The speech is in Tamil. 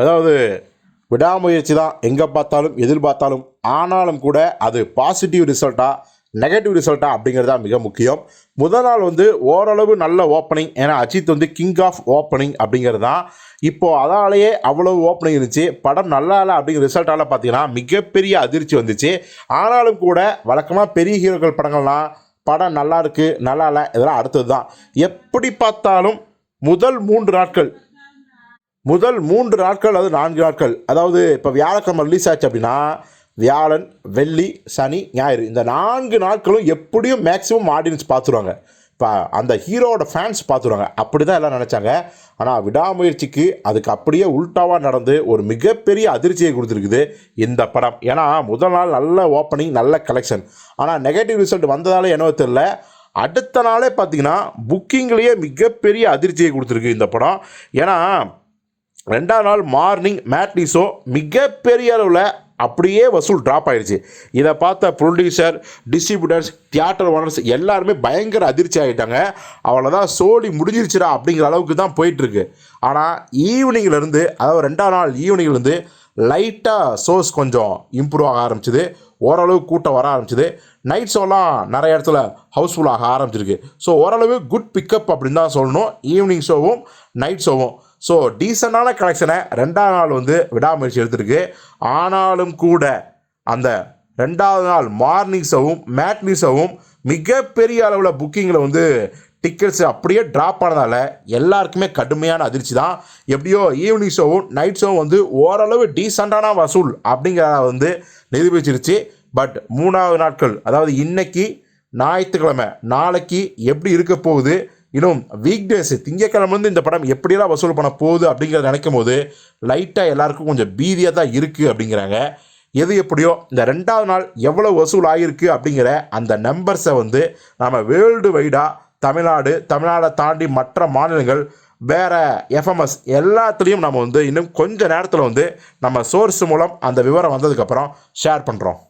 அதாவது விடாமுயற்சி தான் எங்கே பார்த்தாலும் எதிர்பார்த்தாலும் ஆனாலும் கூட அது பாசிட்டிவ் ரிசல்ட்டாக நெகட்டிவ் ரிசல்ட்டா அப்படிங்கிறது தான் மிக முக்கியம். முதல் நாள் வந்து ஓரளவு நல்ல ஓப்பனிங் ஏன்னா அஜித் வந்து கிங் ஆஃப் ஓப்பனிங் அப்படிங்கிறது தான். இப்போது அதாலேயே அவ்வளவு ஓப்பனிங் இருந்துச்சு. படம் நல்லா இல்லை அப்படிங்கிற ரிசல்ட்டால் பார்த்தீங்கன்னா மிகப்பெரிய அதிர்ச்சி வந்துச்சு. ஆனாலும் கூட வழக்கமாக பெரிய ஹீரோக்கள் படங்கள்லாம் படம் நல்லா இருக்குது நல்லா இல்லை இதெல்லாம் அடுத்தது தான். எப்படி பார்த்தாலும் முதல் மூன்று நாட்கள் முதல் மூன்று நாட்கள் அது நான்கு நாட்கள். அதாவது இப்போ வியாழக்கிழமை ரிலீஸ் ஆச்சு அப்படின்னா வியாழன் வெள்ளி சனி ஞாயிறு. இந்த நான்கு நாட்களும் எப்படியும் மேக்ஸிமம் ஆடியன்ஸ் பார்த்துருவாங்க. இப்போ அந்த ஹீரோவோட ஃபேன்ஸ் பார்த்துருவாங்க. அப்படி தான் எல்லாம் நினச்சாங்க. ஆனால் விடாமுயற்சிக்கு அதுக்கு அப்படியே உல்ட்டாவாக நடந்து ஒரு மிகப்பெரிய அதிர்ச்சியை கொடுத்துருக்குது இந்த படம். ஏன்னா முதல் நாள் நல்ல ஓப்பனிங் நல்ல கலெக்ஷன் ஆனால் நெகட்டிவ் ரிசல்ட் வந்ததால என்னவோ தெரில அடுத்த நாளே பார்த்தீங்கன்னா புக்கிங்லேயே மிகப்பெரிய அதிர்ச்சியை கொடுத்துருக்கு இந்த படம். ஏன்னா ரெண்டாம் நாள் மார்னிங் மேட்னி ஷோ மிகப்பெரிய அளவில் அப்படியே வசூல் ட்ராப் ஆயிடுச்சு. இதை பார்த்த ப்ரொடியூசர் டிஸ்ட்ரிபியூட்டர்ஸ் தியேட்டர் ஓனர்ஸ் எல்லாருமே பயங்கர அதிர்ச்சி ஆகிட்டாங்க அவ்வளோதான் சோழி முடிஞ்சிருச்சுடா அப்படிங்கிற அளவுக்கு தான் போயிட்டுருக்கு. ஆனால் ஈவினிங்லேருந்து அதாவது ரெண்டாம் நாள் ஈவினிங்லேருந்து லைட்டாக ஷோஸ் கொஞ்சம் இம்ப்ரூவ் ஆக ஆரம்பிச்சுது. ஓரளவு கூட்டம் வர ஆரம்பிச்சுது. நைட் ஷோலாம் நிறைய இடத்துல ஹவுஸ்ஃபுல் ஆக ஆரம்பிச்சிருக்கு. ஸோ ஓரளவு குட் பிக்கப் அப்படின்னு தான் சொல்லணும். ஈவினிங் ஷோவும் நைட் ஷோவும் ஸோ டீசெண்டான கலெக்ஷனை ரெண்டாம் நாள் வந்து விடாமுயற்சி எடுத்திருக்கு. ஆனாலும் கூட அந்த ரெண்டாவது நாள் மார்னிங்ஸாகவும் ஷோவும் மிகப்பெரிய அளவில் புக்கிங்கில் வந்து டிக்கெட்ஸ் அப்படியே ட்ராப் ஆனதால் எல்லாருக்குமே கடுமையான அதிர்ச்சி தான். எப்படியோ ஈவினிங் ஷோவும் நைட் ஷோவும் வந்து ஓரளவு டீசெண்டான வசூல் அப்படிங்கிறத வந்து நிரூபிச்சிருச்சு. பட் மூணாவது நாட்கள் அதாவது இன்னைக்கு ஞாயிற்றுக்கிழமை நாளைக்கு எப்படி இருக்க போகுது இன்னும் வீக் டேஸ் திங்கக்கிழமை இந்த படம் எப்படியெல்லாம் வசூல் பண்ண போகுது அப்படிங்கிறத நினைக்கும் போது லைட்டாக எல்லாருக்கும் கொஞ்சம் பீதியாக தான் இருக்குது அப்படிங்கிறாங்க. எது எப்படியோ இந்த ரெண்டாவது நாள் எவ்வளோ வசூல் ஆகியிருக்கு அப்படிங்கிற அந்த நம்பர்ஸை வந்து நம்ம வேர்ல்டு வைடாக தமிழ்நாடு தமிழ்நாடை தாண்டி மற்ற மாநிலங்கள் வேறு எஃப்எம்எஸ் எல்லாத்துலேயும் நம்ம வந்து இன்னும் கொஞ்ச நேரத்தில் வந்து நம்ம சோர்ஸ் மூலம் அந்த விவரம் வந்ததுக்கப்புறம் ஷேர் பண்ணுறோம்